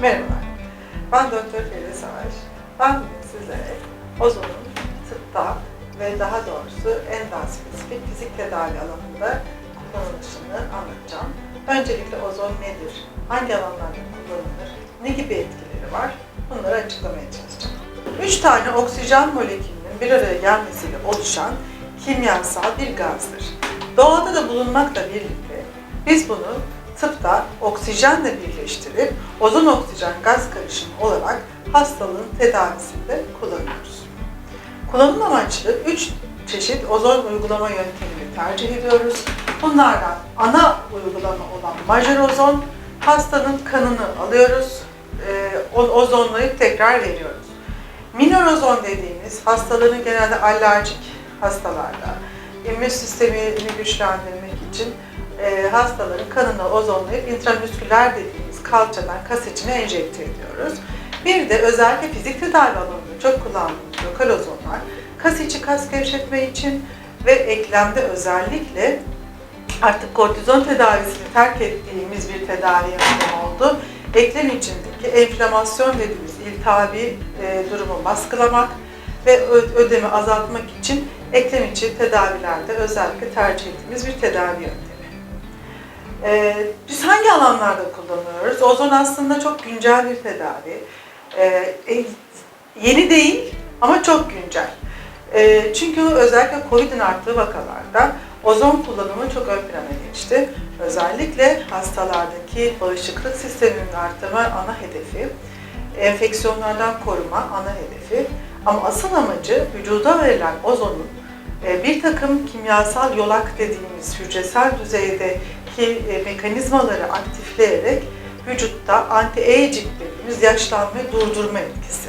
Merhabalar, ben Doktor Feride Savaş. Ben sizlere ozonun tıpta ve daha doğrusu en daha spesifik fizik tedavi alanında kullanılışını anlatacağım. Öncelikle ozon nedir? Hangi alanlarda kullanılır? Ne gibi etkileri var? Bunları açıklamaya çalışacağım. Üç tane oksijen molekülünün bir araya gelmesiyle oluşan kimyasal bir gazdır. Doğada da bulunmakla birlikte biz bunu tıpta oksijenle birleştirip ozon oksijen gaz karışımı olarak hastalığın tedavisinde kullanıyoruz. Kullanım amaçlı 3 çeşit ozon uygulama yöntemini tercih ediyoruz. Bunlardan ana uygulama olan majör ozon, hastanın kanını alıyoruz, e, ozonlayıp tekrar veriyoruz. Minor ozon dediğimiz hastaların genelde alerjik hastalarda immün sistemini güçlendirmek için e, hastaların kanını ozonlayıp intramüsküler dediğimiz kalçadan kas içine enjekte ediyoruz. Bir de özellikle fizik tedavi alanında çok kullandığımız lokal ozonlar kas içi kas gevşetme için ve eklemde özellikle artık kortizon tedavisini terk ettiğimiz bir tedavi yöntemi oldu. Eklem içindeki enflamasyon dediğimiz iltihabi e, durumu baskılamak ve ödemi azaltmak için eklem içi tedavilerde özellikle tercih ettiğimiz bir tedavi yöntemi. E, biz hangi alanlarda kullanıyoruz? Ozon aslında çok güncel bir tedavi. E, e, yeni değil ama çok güncel. E, çünkü özellikle COVID'in arttığı vakalarda ozon kullanımı çok ön plana geçti. Özellikle hastalardaki bağışıklık sisteminin arttırma ana hedefi, enfeksiyonlardan koruma ana hedefi. Ama asıl amacı vücuda verilen ozonun e, bir takım kimyasal yolak dediğimiz hücresel düzeydeki e, mekanizmaları aktifleyerek vücutta anti-aging dediğimiz yaşlanmayı durdurma etkisi.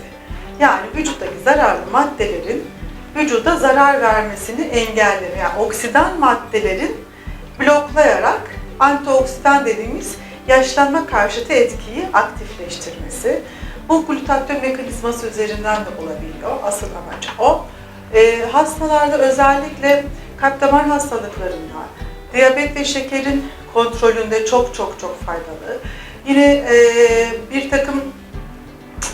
Yani vücuttaki zararlı maddelerin vücuda zarar vermesini engelleme, yani oksidan maddelerin bloklayarak antioksidan dediğimiz yaşlanma karşıtı etkiyi aktifleştirmesi. Bu glutatyon mekanizması üzerinden de olabiliyor. Asıl amaç o. Ee, hastalarda özellikle kalp damar hastalıklarında, diyabet ve şekerin kontrolünde çok çok çok faydalı. Yine e, bir takım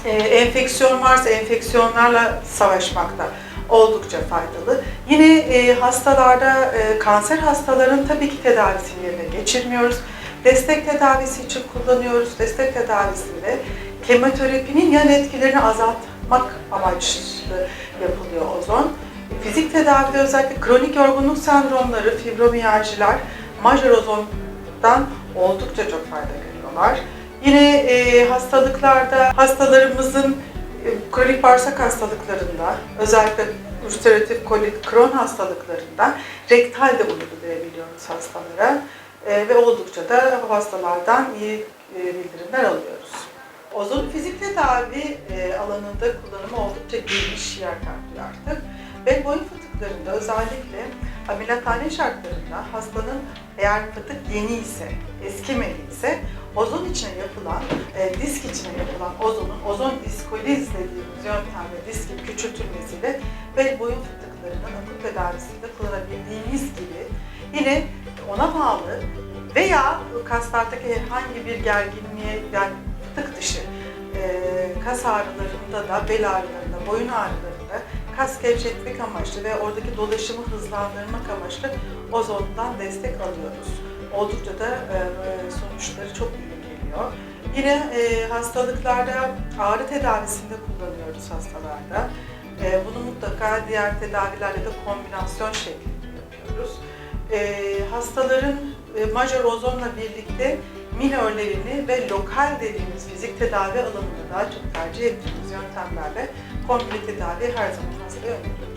e, enfeksiyon varsa enfeksiyonlarla savaşmakta oldukça faydalı. Yine e, hastalarda, e, kanser hastaların tabii ki tedavisini yerine geçirmiyoruz. Destek tedavisi için kullanıyoruz. Destek tedavisinde kemoterapinin yan etkilerini azaltmak amaçlı yapılıyor ozon. Fizik tedavide özellikle kronik yorgunluk sendromları, fibromiyaljiler, majör ozondan oldukça çok fayda görüyorlar. Yine e, hastalıklarda hastalarımızın e, kronik bağırsak hastalıklarında, özellikle ülseratif kolit, kron hastalıklarında rektal de uygulayabiliyoruz hastalara E, ve oldukça da bu hastalardan iyi e, bildirimler alıyoruz. Ozon fizik tedavi e, alanında kullanımı oldukça geniş yer kaplıyor artık. Bel boyun fıtıklarında özellikle ameliyathane şartlarında hastanın eğer fıtık yeni ise, eskimedi ise ozon içine yapılan, e, disk içine yapılan ozonun ozon diskoliz dediğimiz yöntemle diskin küçültülmesiyle bel boyun fıtıklarının akut tedavisinde kullanabildiğimiz gibi yine ona bağlı veya kaslardaki herhangi bir gerginliğe yani fıtık dışı e, kas ağrılarında da bel ağrılarında, boyun ağrılarında kas gevşetmek amaçlı ve oradaki dolaşımı hızlandırmak amaçlı ozondan destek alıyoruz. Oldukça da e, sonuçları çok iyi geliyor. Yine e, hastalıklarda ağrı tedavisinde kullanıyoruz hastalarda. E, bunu mutlaka diğer tedavilerle de kombinasyon şeklinde yapıyoruz. E, hastaların e, majör ozonla birlikte minörlerini ve lokal dediğimiz fizik tedavi alanında daha çok tercih ettiğimiz yöntemlerle kombine tedavi her zaman hastaya öneriyoruz.